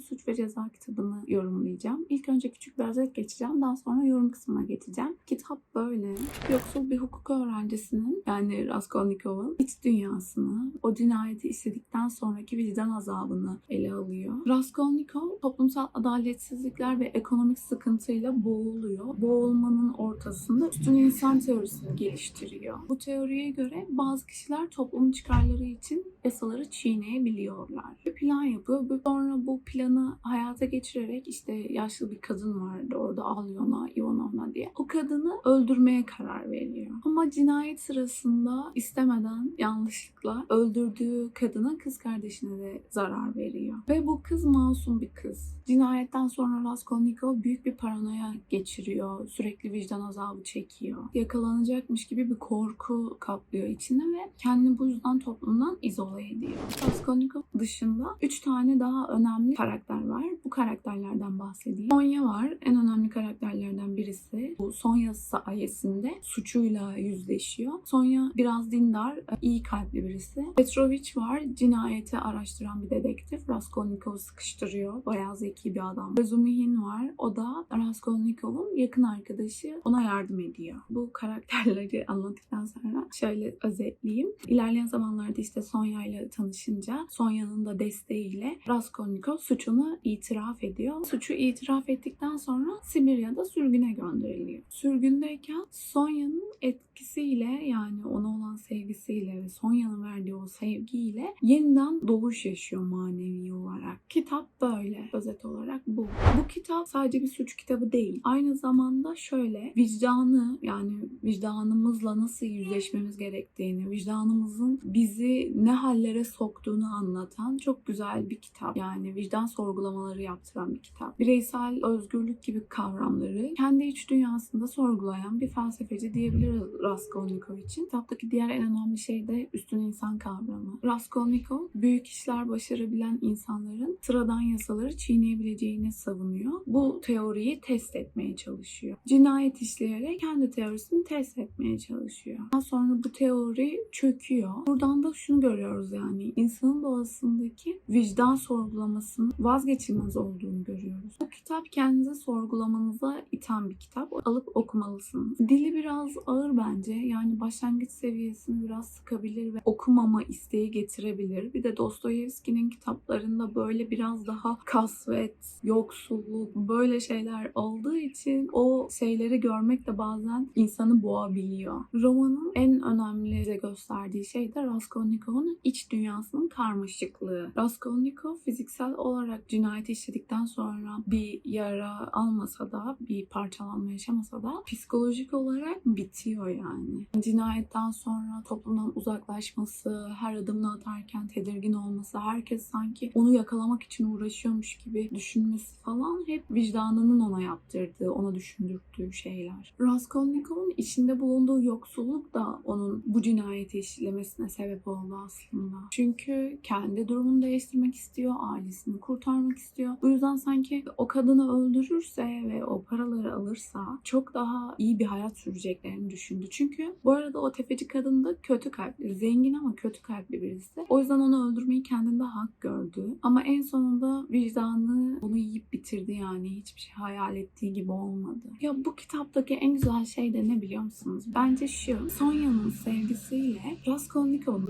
Suç ve Ceza kitabını yorumlayacağım. İlk önce küçük bir özet geçeceğim. Daha sonra yorum kısmına geçeceğim. Kitap böyle. Yoksul bir hukuk öğrencisinin yani Raskolnikov'un iç dünyasını, o cinayeti işledikten sonraki vicdan azabını ele alıyor. Raskolnikov toplumsal adaletsizlikler ve ekonomik sıkıntıyla boğuluyor. Boğulmanın ortasında üstün insan teorisini geliştiriyor. Bu teoriye göre bazı kişiler toplumun çıkarları için yasaları çiğneyebiliyorlar. Plan yapıyor. Sonra bu planı hayata geçirerek işte yaşlı bir kadın vardı orada Alyona Ivanovna diye. O kadını öldürmeye karar veriyor. Ama cinayet sırasında istemeden yanlışlıkla öldürdüğü kadına kız kardeşine de zarar veriyor. Ve bu kız masum bir kız. Cinayetten sonra Raskolnikov büyük bir paranoya geçiriyor. Sürekli vicdan azabı çekiyor. Yakalanacakmış gibi bir korku kaplıyor içine ve kendini bu yüzden toplumdan izole ediyor. Raskolnikov dışında üç tane daha önemli karakter var. Bu karakterlerden bahsedeyim. Sonya var. En önemli karakterlerden birisi. Bu Sonya sayesinde suçuyla yüzleşiyor. Sonya biraz dindar, iyi kalpli birisi. Petrovic var. Cinayeti araştıran bir dedektif. Raskolnikov'u sıkıştırıyor. Bayağı zeki bir adam. Razumihin var. O da Raskolnikov'un yakın arkadaşı. Ona yardım ediyor. Bu karakterleri anlattıktan sonra şöyle özetleyeyim. İlerleyen zamanlarda işte Sonya ile tanışınca Sonya'nın da desteğiyle Raskolnikov suçunu itiraf ediyor. Suçu itiraf ettikten sonra Sibirya'da sürgüne gönderiliyor. Sürgündeyken Sonya'nın etkisiyle yani ona olan sevgisiyle ve Sonya'nın verdiği o sevgiyle yeniden doğuş yaşıyor manevi olarak. Kitap böyle özet olarak bu. Bu kitap sadece bir suç kitabı değil. Aynı zamanda şöyle vicdanı yani vicdanımızla nasıl yüzleşmemiz gerektiğini, vicdanımızın bizi ne hallere soktuğunu anlatan çok güzel bir kitap. Yani vicdan sorgulamaları yaptıran bir kitap. Bireysel özgürlük gibi kavramları kendi iç dünyasında sorgulayan bir felsefeci diyebiliriz Raskolnikov için. Kitaptaki diğer en önemli şey de üstün insan kavramı. Raskolnikov büyük işler başarabilen insanların sıradan yasaları çiğneyebileceğini savunuyor. Bu teoriyi test etmeye çalışıyor. Cinayet işleyerek kendi teorisini test etmeye çalışıyor. Daha sonra bu teori çöküyor. Buradan da şunu görüyoruz yani insanın doğasındaki vicdan sorgulamasının vazgeçilmez olduğunu görüyoruz. Bu kitap kendinizi sorgulamanıza iten bir kitap. Alıp okumalısınız. Dili biraz ağır bence. Yani başlangıç seviyesini biraz sıkabilir ve okumama isteği getirebilir. Bir de Dostoyevski'nin kitaplarında böyle biraz daha kasvet, yoksulluk böyle şeyler olduğu için o şeyleri görmek de bazen insanı boğabiliyor. Romanın en önemli bize gösterdiği şey de Raskolnikov'un iç dünyasının karmaşıklığı. Raskolnikov fiziksel olarak cinayet işledikten sonra bir yara almasa da, bir parçalanma yaşamasa da psikolojik olarak bitiyor yani. Cinayetten sonra toplumdan uzaklaşması, her adımını atarken tedirgin olması, herkes sanki onu yakalamak için uğraşıyormuş gibi düşünmesi falan hep vicdanının ona yaptırdığı, ona düşündürttüğü şeyler. Raskolnikov'un içinde bulunduğu yoksulluk da onun bu cinayeti işlemesine sebep oldu aslında. Çünkü kendi durumunu değiştirmek istiyor, ailesini kurtarmak istiyor. Bu yüzden sanki o kadını öldürürse ve o paraları alırsa çok daha iyi bir hayat süreceklerini düşündü. Çünkü bu arada o tefeci kadın da kötü kalpli, zengin ama kötü kalpli birisi. O yüzden onu öldürmeyi kendinde hak gördü. Ama en sonunda vicdanı bunu yiyip bitirdi yani. Hiçbir şey hayal ettiği gibi olmadı. Ya bu kitaptaki en güzel şey de ne biliyor musunuz? Bence şu. Sonya'nın sevgisiyle Raskolnikov'un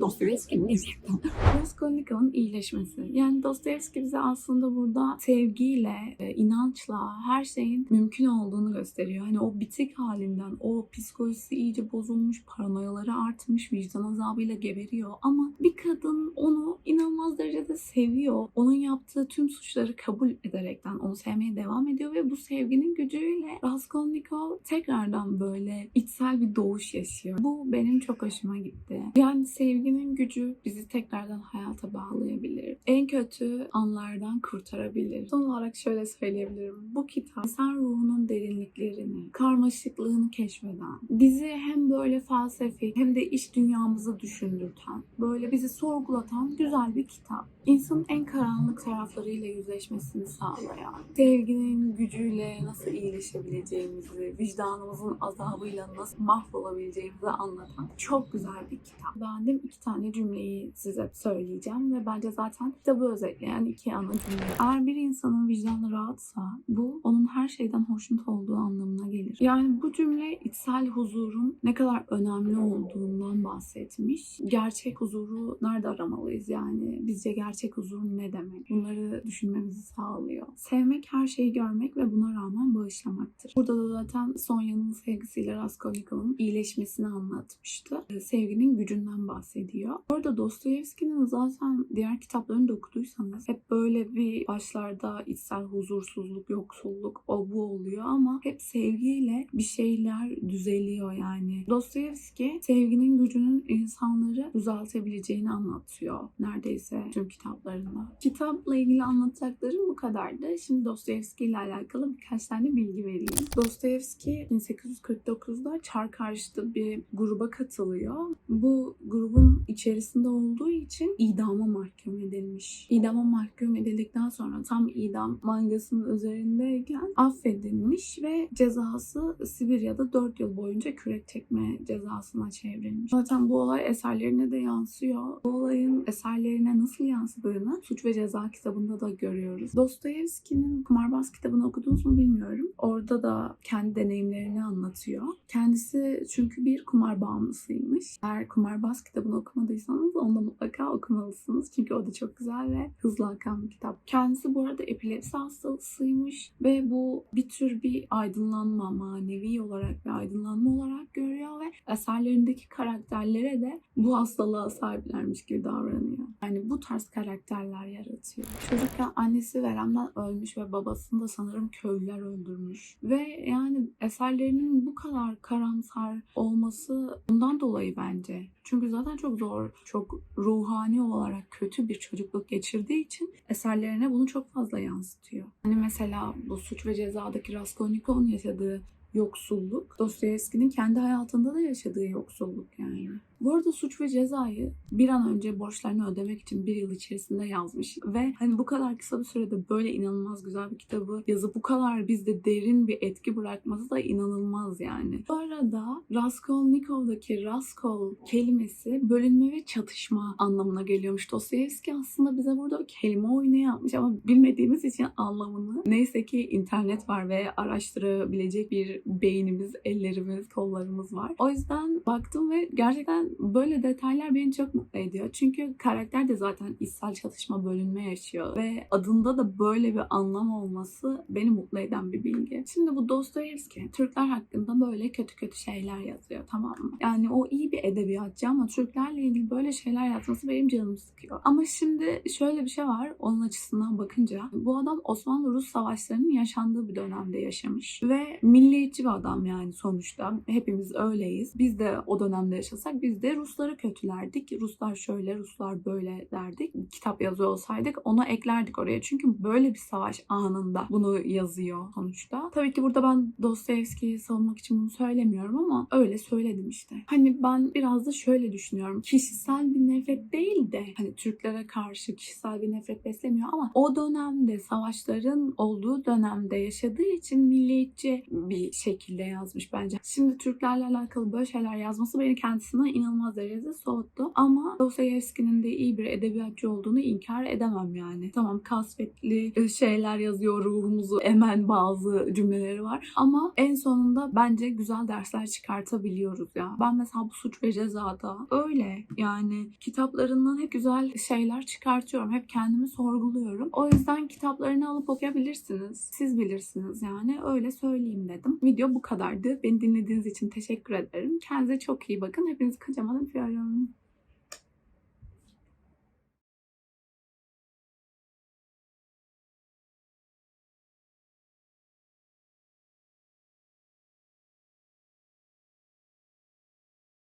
Raskolnikov'un iyileşmesi. Yani Dostoyevski bize aslında burada sevgiyle, e, inançla her şeyin mümkün olduğunu gösteriyor. Hani o bitik halinden, o psikolojisi iyice bozulmuş, paranoyaları artmış, vicdan azabıyla geberiyor. Ama bir kadın onu inanılmaz derecede seviyor. Onun yaptığı tüm suçları kabul ederekten onu sevmeye devam ediyor ve bu sevginin gücüyle Raskolnikov tekrardan böyle içsel bir doğuş yaşıyor. Bu benim çok hoşuma gitti. Yani sevginin gücü bizi tekrardan hayata bağlayabilir. En kötü anlardan kurtarabilir. Son olarak şöyle söyleyebilirim. Bu kitap insan ruhunun derinliklerini, karmaşıklığını keşfeden, bizi hem böyle felsefik hem de iç dünyamızı düşündürten, böyle bizi sorgulatan güzel bir kitap. İnsanın en karanlık taraflarıyla yüzleşmesini sağlayan, sevginin gücüyle nasıl iyileşebileceğimizi, vicdanımızın azabıyla nasıl mahvolabileceğimizi anlatan çok güzel bir kitap. Beğendiğim iki tane cümleyi size söyleyeceğim ve bence zaten kitabı özetleyen iki ana cümle. Eğer bir insanın vicdanı rahatsa bu onun her şeyden hoşnut olduğu anlamına gelir. Yani bu cümle içsel huzurun ne kadar önemli olduğundan bahsetmiş. Gerçek huzuru nerede aramalıyız yani? Bizce gerçek huzur ne demek? Bunları düşünmemizi sağlıyor. Sevmek her şeyi görmek ve buna rağmen bağışlamaktır. Burada da zaten Sonya'nın sevgisiyle Raskolnikov'un iyileşmesini anlatmıştı. Sevginin gücünden bahsediyor. Orada Dostoyevski'nin zaten diğer kitaplarını da okuduysanız hep böyle bir başlarda içsel huzursuzluk, yoksulluk, o bu oluyor ama hep sevgiyle bir şeyler düzeliyor yani. Dostoyevski sevginin gücünün insanları düzeltebileceğini anlatıyor neredeyse tüm kitaplarında. Kitapla ilgili anlatacaklarım bu kadardı. Şimdi Dostoyevski ile alakalı birkaç tane bilgi vereyim. Dostoyevski 1849'da Çar karşıtı bir gruba katılıyor. Bu grubun içerisinde olduğu için idama mahkum edilmiş. İdama mahkum edildikten sonra tam idam mangasının üzerindeyken affedilmiş ve cezası Sibirya'da 4 yıl boyunca kürek çekme cezasına çevrilmiş. Zaten bu olay eserlerine de yansıyor. Bu olayın eserlerine nasıl yansıdığını Suç ve Ceza kitabında da görüyoruz. Dostoyevski'nin Kumarbaz kitabını okudunuz mu bilmiyorum. Orada da kendi deneyimlerini anlatıyor. Kendisi çünkü bir kumar bağımlısıymış. Eğer Kumarbaz kitabını okumadıysanız onu mutlaka okumalısınız. Çünkü o da çok güzel ve hızlı akan bir kitap. Kendisi bu arada epilepsi hastasıymış ve bu bir tür bir aydınlanma, manevi olarak bir aydınlanma olarak görüyor ve eserlerindeki karakterlere de bu hastalığa sahiplermiş gibi davranıyor. Yani bu tarz karakterler yaratıyor. Çocukken annesi veremden ölmüş ve babasını da sanırım köylüler öldürmüş. Ve yani eserlerinin bu kadar karamsar olması bundan dolayı bence. Çünkü zaten çok zor, çok ruhani olarak kötü bir çocukluk geçirdiği için eserlerine bunu çok fazla yansıtıyor. Hani mesela bu suç ve cezadaki Raskolnikov'un yaşadığı yoksulluk, Dostoyevski'nin kendi hayatında da yaşadığı yoksulluk yani. Bu arada Suç ve Ceza'yı bir an önce borçlarını ödemek için bir yıl içerisinde yazmış. Ve hani bu kadar kısa bir sürede böyle inanılmaz güzel bir kitabı yazıp bu kadar bizde derin bir etki bırakması da inanılmaz yani. Bu arada Raskolnikov'daki Raskol kelimesi bölünme ve çatışma anlamına geliyormuş. Dostoyevski aslında bize burada kelime oyunu yapmış ama bilmediğimiz için anlamını. Neyse ki internet var ve araştırabilecek bir beynimiz, ellerimiz, kollarımız var. O yüzden baktım ve gerçekten böyle detaylar beni çok mutlu ediyor. Çünkü karakter de zaten içsel çatışma bölünme yaşıyor ve adında da böyle bir anlam olması beni mutlu eden bir bilgi. Şimdi bu Dostoyevski Türkler hakkında böyle kötü kötü şeyler yazıyor tamam mı? Yani o iyi bir edebiyatçı ama Türklerle ilgili böyle şeyler yazması benim canımı sıkıyor. Ama şimdi şöyle bir şey var onun açısından bakınca bu adam Osmanlı-Rus savaşlarının yaşandığı bir dönemde yaşamış ve milliyetçi bir adam yani sonuçta hepimiz öyleyiz. Biz de o dönemde yaşasak biz de Rusları kötülerdik. Ruslar şöyle, Ruslar böyle derdik. Kitap yazıyor olsaydık ona eklerdik oraya. Çünkü böyle bir savaş anında bunu yazıyor sonuçta. Tabii ki burada ben Dostoyevski'yi savunmak için bunu söylemiyorum ama öyle söyledim işte. Hani ben biraz da şöyle düşünüyorum. Kişisel bir nefret değil de hani Türklere karşı kişisel bir nefret beslemiyor ama o dönemde savaşların olduğu dönemde yaşadığı için milliyetçi bir şekilde yazmış bence. Şimdi Türklerle alakalı böyle şeyler yazması beni kendisine inanılmaz derecede soğuttu. Ama Dostoyevski'nin de iyi bir edebiyatçı olduğunu inkar edemem yani. Tamam kasvetli şeyler yazıyor, ruhumuzu emen bazı cümleleri var. Ama en sonunda bence güzel dersler çıkartabiliyoruz ya. Ben mesela bu suç ve cezada öyle yani kitaplarından hep güzel şeyler çıkartıyorum. Hep kendimi sorguluyorum. O yüzden kitaplarını alıp okuyabilirsiniz. Siz bilirsiniz yani. Öyle söyleyeyim dedim. Video bu kadardı. Beni dinlediğiniz için teşekkür ederim. Kendinize çok iyi bakın. Hepinizi kocaman öpüyorum.